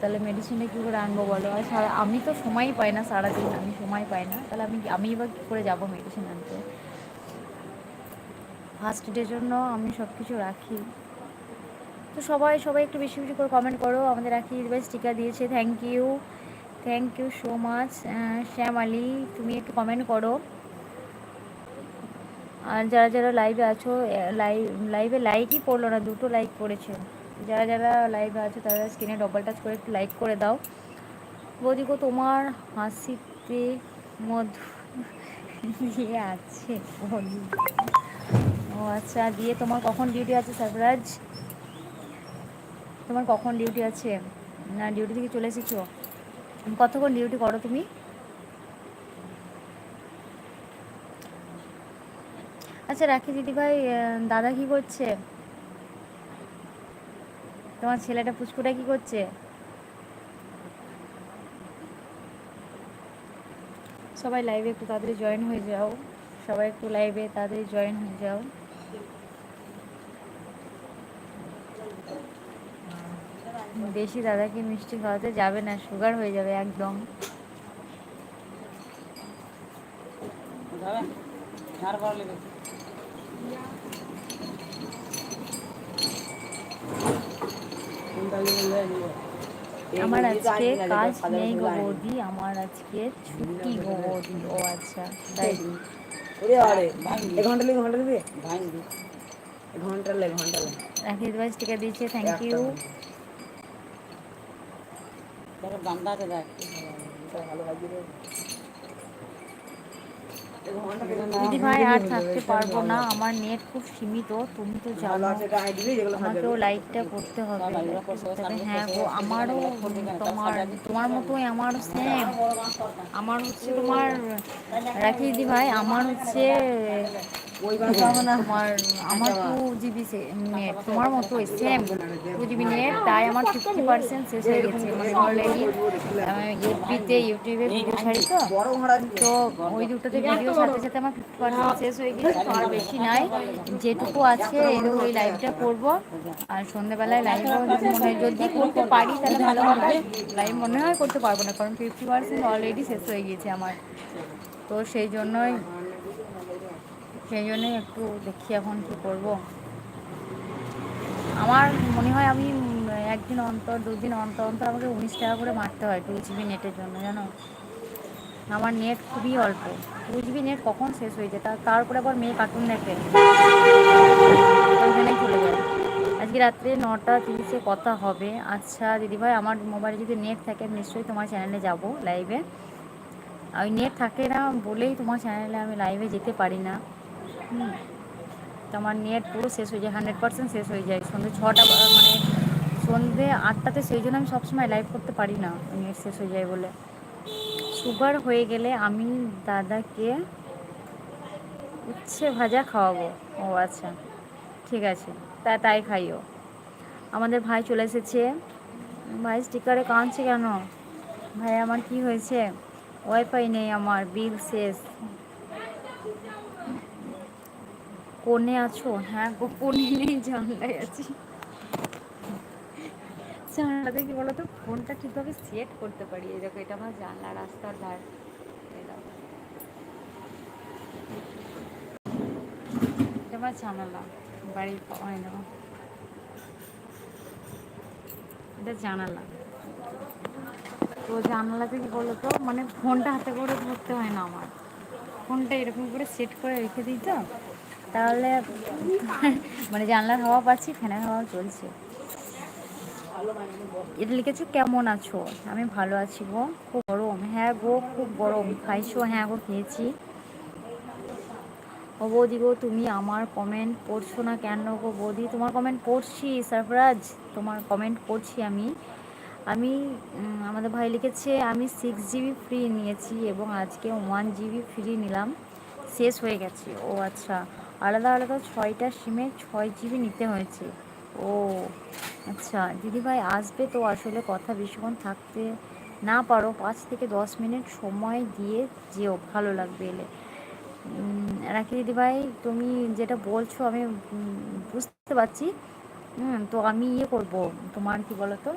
তাহলে মেডিসিনে কী করে আনব বলো? আর সারা, আমি তো সময়ই পাই না সারাদিন, আমি সময় পাই না। তাহলে আমি আমি এবার কী করে যাব মেডিসিন আনতে? ফার্স্ট ডের জন্য আমি সব কিছু রাখি। তো সবাই সবাই একটু বেশি বেশি করে কমেন্ট করো। আমাদের রাখি এবার স্টিকার দিয়েছে thank you thank you so much Shyam Ali তুমি একটু কমেন্ট করো। আর যারা যারা লাইভে আছো লাইভ লাইভে লাইকই পড়ল না, দুটো লাইক পড়েছে যারা যারা লাইভে আছে, তারা স্ক্রিনে ডবল টাচ করে একটু লাইক করে দাও। বৌদিগো, তোমার হাসিতে মধু দিয়ে আছে ও আচ্ছা দিয়ে তোমার কখন ডিউটি আছে সারফরাজ তোমার কখন ডিউটি আছে? না ডিউটি থেকে চলে এসেছ? কতক্ষণ ডিউটি করো তুমি? আচ্ছা রাখি দিদি ভাই দাদা কি করছে? তোমার ছেলেটা পুচকুটা কি করছে? সবাই লাইভে একটু তাড়াতাড়ি জয়েন হয়ে যাও। সবাই একটু লাইভে তাড়াতাড়ি জয়েন হয়ে যাও। বেশি দাদাকে মিষ্টি খাওয়াতে যাবে না? সুগার হয়ে যাবে একদম। আমার আজকে কাজ নেই গো বৌদি আমার আজকে ছুটি গো বৌদি ও আচ্ছা তাই ঘণ্টা লিখে ঘণ্টা লিখে ঘণ্টা লে ঘণ্টা লে রাখি দিবাস টিকা দিয়েছে থ্যাংক ইউ বান্দাকে দেখ ভালো ভালো দিদি ভাই আর থাকতে পারব না। আমার নেট খুব সীমিত তুমি তো জানো। আমাকেও লাইকটা করতে হবে। তবে হ্যাঁ গো আমারও তোমার তোমার মতোই আমার সেম আমার হচ্ছে তোমার রাখি দিদি ভাই আমার হচ্ছে তোমার আমার টু জিবি নেট তোমার মতোই সেম টু জিবি নেট তাই আমার ফিফটি পার্সেন্ট শেষ হয়ে গেছে। মানে অলরেডি এফবিতে ইউটিউবে ভিডিও ছাড়ি তো। তো ওই দুটোতে ভিডিও সাথে সাথে আমার ফিফটি পার্সেন্ট শেষ হয়ে গেছে, তো আর বেশি নাই। যেটুকু আছে ওই লাইভটা করব। আর সন্ধ্যেবেলায় লাইভও মনে যদি করতে পারি, তাহলে ভালো হবে। লাইভ মনে হয় করতে পারব না, কারণ ফিফটি পার্সেন্ট অলরেডি শেষ হয়ে গিয়েছে আমার। তো সেই জন্যই সেই জন্যই একটু দেখি এখন কী করব। আমার মনে হয় আমি একদিন অন্তর, দুদিন অন্তর অন্তর আমাকে উনিশ টাকা করে মারতে হয় টু জিবি নেটের জন্য, জানো? আমার নেট খুবই অল্প। টু জিবি নেট কখন শেষ হয়ে যায়? তারপরে আবার মেয়ে কার্টুন দেখে। ওইখানেই চলে যায়। আজকে রাত্রে নটা তিরিশে কথা হবে। আচ্ছা দিদিভাই, আমার মোবাইলে যদি নেট থাকে নিশ্চয়ই তোমার চ্যানেলে যাব লাইভে ওই নেট থাকে না বলেই তোমার চ্যানেলে আমি লাইভে যেতে পারি না। হুম। তো আমার নেট পুরো শেষ হয়ে যায়, হান্ড্রেড পার্সেন্ট শেষ হয়ে যায়। সন্ধ্যে ছটা মানে সন্ধ্যে আটটাতে সেই জন্য আমি সবসময় লাইভ করতে পারি না, নেট শেষ হয়ে যায় বলে। সুগার হয়ে গেলে আমি দাদাকে উচ্ছে ভাজা খাওয়াবো। ও আচ্ছা ঠিক আছে, তা তাই খাইও। আমাদের ভাই চলে এসেছে। ভাই স্টিকারে কাঁদছে কেন? ভাই, আমার কি হয়েছে? ওয়াইফাই নেই আমার বিল শেষ। কোনে আছো? হ্যাঁ কোনে নেই, জানলায় আছি। জানলাতে কি বলতো ফোনটা ঠিকভাবে সেট করতে পারি। এই দেখো, এটা আমার জানলা রাস্তার ধার। এটা আমার জানালা, বাড়ির হয় না এটা জানালা। তো জানালাতে কি বলতো মানে ফোনটা হাতে করে ধরতে হয় না আমার। ফোনটা এরকম করে সেট করে রেখে দিই তো? তাহলে মানে জানলার হাওয়া পাচ্ছি, ফ্যানের হাওয়া চলছে এটা লিখেছে, কেমন আছো? আমি ভালো আছি গো, খুব গরম। হ্যাঁ গো, খুব গরম। খাইছো? হ্যাঁ গো, খেয়েছি। ও বৌদি গো, তুমি আমার কমেন্ট পড়ছো না কেন গো বৌদি? তোমার কমেন্ট পড়ছি, সারফরাজ। তোমার কমেন্ট পড়ছি আমি। আমি আমাদের ভাই লিখেছে, আমি সিক্স জিবি ফ্রি নিয়েছি এবং আজকে ওয়ান জিবি ফ্রি নিলাম। শেষ হয়ে গেছে। ও আচ্ছা। আলাদা আলাদা ছয়টা সিমে ছয় জিবি নিতে হয়েছে। ও আচ্ছা দিদিভাই আসবে তো আসলে কথা বেশিক্ষণ থাকতে না পারো। পাঁচ থেকে দশ মিনিট সময় দিয়ে যেও, ভালো লাগবে এলে। রাখি দিদিভাই, তুমি যেটা বলছো আমি বুঝতে পারছি। হুম, তো আমি ইয়ে করব। তোমার কি বলো তো